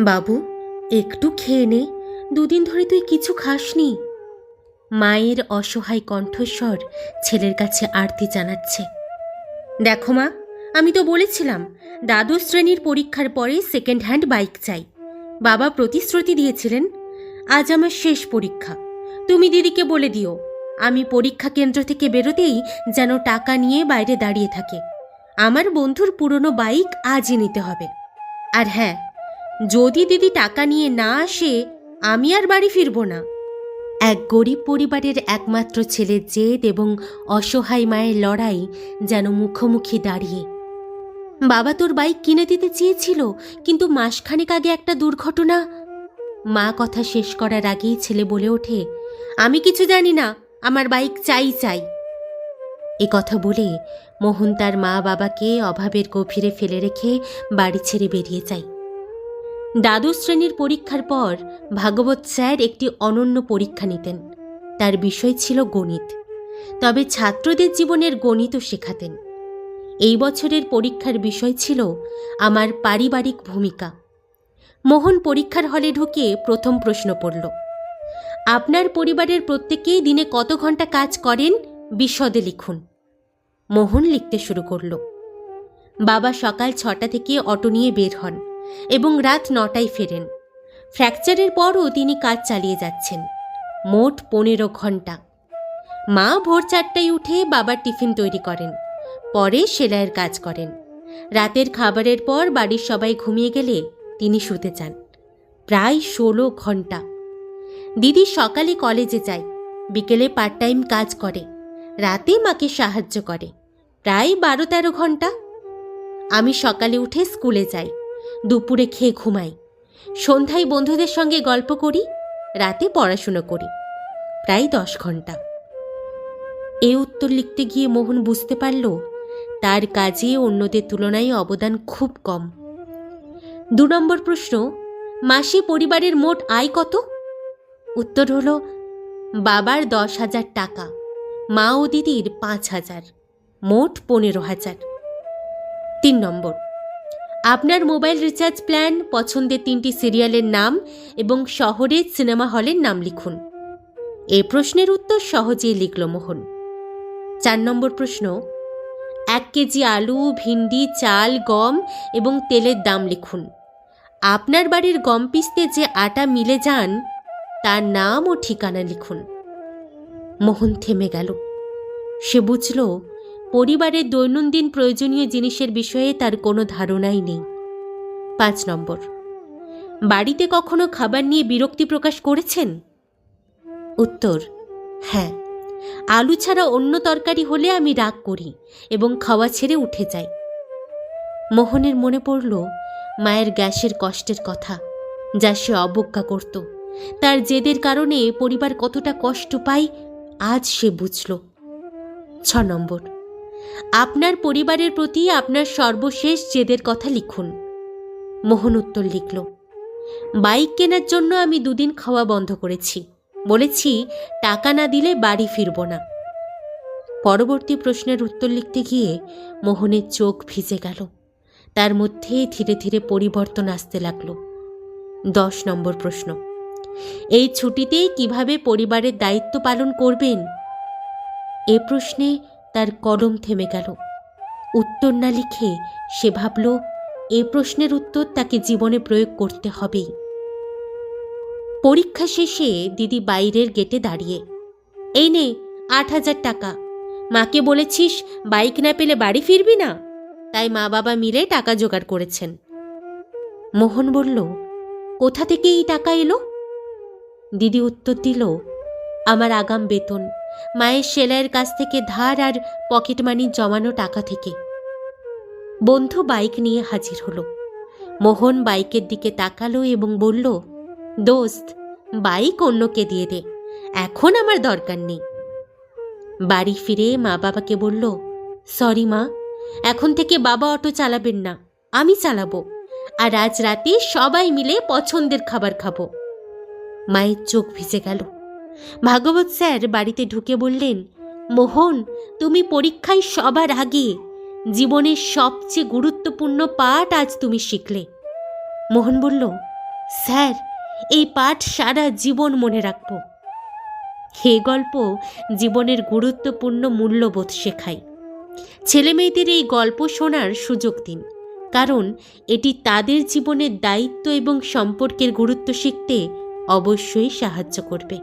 বাবু, একটু খেয়ে নে। দুদিন ধরে তুই কিছু খাসনি। মায়ের অসহায় কণ্ঠস্বর ছেলের কাছে আরতি জানাচ্ছে। দেখো মা, আমি তো বলেছিলাম, দ্বাদশ শ্রেণির পরীক্ষার পরে সেকেন্ড হ্যান্ড বাইক চাই। বাবা প্রতিশ্রুতি দিয়েছিলেন, আজ আমার শেষ পরীক্ষা। তুমি দিদিকে বলে দিও, আমি পরীক্ষা কেন্দ্র থেকে বেরোতেই যেন টাকা নিয়ে বাইরে দাঁড়িয়ে থাকে। আমার বন্ধুর পুরনো বাইক আজই নিতে হবে। আর হ্যাঁ যদি দিদি টাকা নিয়ে না আসে, আমি আর বাড়ি ফিরব না। এক গরিব পরিবারের একমাত্র ছেলের জেদ এবং অসহায় মায়ের লড়াই যেন মুখোমুখি দাঁড়িয়ে। বাবা তোর বাইক কিনে দিতে চেয়েছিল, কিন্তু মাসখানেক আগে একটা দুর্ঘটনা। মা কথা শেষ করার আগেই ছেলে বলে ওঠে, আমি কিছু জানি না, আমার বাইক চাই চাই। এ কথা বলে মোহন তার মা বাবাকে অভাবের গভীরে ফেলে রেখে বাড়ি ছেড়ে বেরিয়ে যায়। দ্বাদশ শ্রেণির পরীক্ষার পর ভাগবত স্যার একটি অনন্য পরীক্ষা নিতেন। তার বিষয় ছিল গণিত। তবে ছাত্রদের জীবনের গণিতও শেখাতেন। এই বছরের পরীক্ষার বিষয় ছিল আমার পারিবারিক ভূমিকা। মোহন পরীক্ষার হলে ঢুকে প্রথম প্রশ্ন পড়ল, আপনার পরিবারের প্রত্যেকেই দিনে কত ঘণ্টা কাজ করেন? বিশদে লিখুন। মোহন লিখতে শুরু করল, বাবা সকাল ছটা থেকে অটো নিয়ে বের হন। এবং রাত নটায় ফেরেন। ফ্র্যাকচারের পরও তিনি কাজ চালিয়ে যাচ্ছেন। মোট পনেরো ঘণ্টা মা ভোর চারটায় উঠে বাবার টিফিন তৈরি করেন। পরে সেলাইয়ের কাজ করেন। রাতের খাবারের পর বাড়ির সবাই ঘুমিয়ে গেলে তিনি শুতে যান প্রায় ষোলো ঘণ্টা দিদি সকালে কলেজে যায়। বিকেলে পার্ট টাইম কাজ করে। রাতে মাকে সাহায্য করে। প্রায় বারো তেরো ঘণ্টা আমি সকালে উঠে স্কুলে যাই। দুপুরে খেয়ে ঘুমাই। সন্ধ্যায় বন্ধুদের সঙ্গে গল্প করি, রাতে পড়াশুনো করি। প্রায় দশ ঘণ্টা। এ উত্তর লিখতে গিয়ে মোহন বুঝতে পারল, তার কাজে অন্যদের তুলনায় অবদান খুব কম। দু নম্বর প্রশ্ন, মাসে পরিবারের মোট আয় কত? উত্তর হল, বাবার দশ হাজার টাকা, মা ও দিদির পাঁচ হাজার, মোট পনেরো হাজার। তিন নম্বর আপনার মোবাইল রিচার্জ প্ল্যান, পছন্দের তিনটি সিরিয়ালের নাম এবং শহরের সিনেমা হলের নাম লিখুন। এ প্রশ্নের উত্তর সহজেই লিখল মোহন। চার নম্বর প্রশ্ন, এক কেজি আলু, ভিন্ডি, চাল, গম এবং তেলের দাম লিখুন। আপনার বাড়ির গম পিসতে যে আটা মিলে যান, তার নাম ও ঠিকানা লিখুন। মোহন থেমে গেল। সে বুঝল পরিবারের দৈনন্দিন প্রয়োজনীয় জিনিসের বিষয়ে তার কোনো ধারণাই নেই। পাঁচ নম্বর। বাড়িতে কখনো খাবার নিয়ে বিরক্তি প্রকাশ করেছেন? উত্তর হ্যাঁ। আলু ছাড়া অন্য তরকারি হলে আমি রাগ করি এবং খাওয়া ছেড়ে উঠে যাই। মোহনের মনে পড়ল মায়ের গ্যাসের কষ্টের কথা, যা সে অবজ্ঞা করত। তার জেদের কারণে পরিবার কতটা কষ্ট পায়, আজ সে বুঝল। ছ নম্বর। আপনার পরিবারের প্রতি আপনার সর্বশেষ জেদের কথা লিখুন। মোহন উত্তর লিখল, বাইক কেনার জন্য আমি দুদিন খাওয়া বন্ধ করেছি। বলেছি, টাকা না দিলে বাড়ি ফিরব না। পরবর্তী প্রশ্নের উত্তর লিখতে গিয়ে মোহনের চোখ ভিজে গেল। তার মধ্যে ধীরে ধীরে পরিবর্তন আসতে লাগল। দশ নম্বর প্রশ্ন, এই ছুটিতে কীভাবে পরিবারের দায়িত্ব পালন করবেন? এ প্রশ্নে তার কলম থেমে গেল। উত্তর না লিখে সে ভাবল, এ প্রশ্নের উত্তর তাকে জীবনে প্রয়োগ করতে হবেই। পরীক্ষা শেষে দিদি বাইরের গেটে দাঁড়িয়ে, এই নে, আট হাজার টাকা। মাকে বলেছিস বাইক না পেলে বাড়ি ফিরবি না? তাই মা বাবা মিলে টাকা জোগাড় করেছেন। মোহন বলল, কোথা থেকে এই টাকা এলো? দিদি উত্তর দিল, আমার আগাম বেতন। মায়ের সেলাইয়ের কাছ থেকে ধার আর পকেট মানি জমানো টাকা থেকে। বন্ধু বাইক নিয়ে হাজির হলো। মোহন বাইকের দিকে তাকালো এবং বলল, দোস্ত, বাইক অন্যকে দিয়ে দে, এখন আমার দরকার নেই। বাড়ি ফিরে মা বাবাকে বলল, সরি মা, এখন থেকে বাবা অটো চালাবেন না, আমি চালাবো, আর আজ রাতে সবাই মিলে পছন্দের খাবার খাব। মায়ের চোখ ভিজে গেল। ভাগবত স্যার বাড়িতে ঢুকে বললেন, মোহন, তুমি পরীক্ষায় সবার আগে জীবনের সবচেয়ে গুরুত্বপূর্ণ পাঠ আজ তুমি শিখলে। মোহন বলল, স্যার, এই পাঠ সারা জীবন মনে রাখব। হে গল্প, জীবনের গুরুত্বপূর্ণ মূল্যবোধ শেখায় ছেলেমেয়েদের এই গল্প শোনার সুযোগ দিন, কারণ এটি তাদের জীবনের দায়িত্ব এবং সম্পর্কের গুরুত্ব শিখতে অবশ্যই সাহায্য করবে।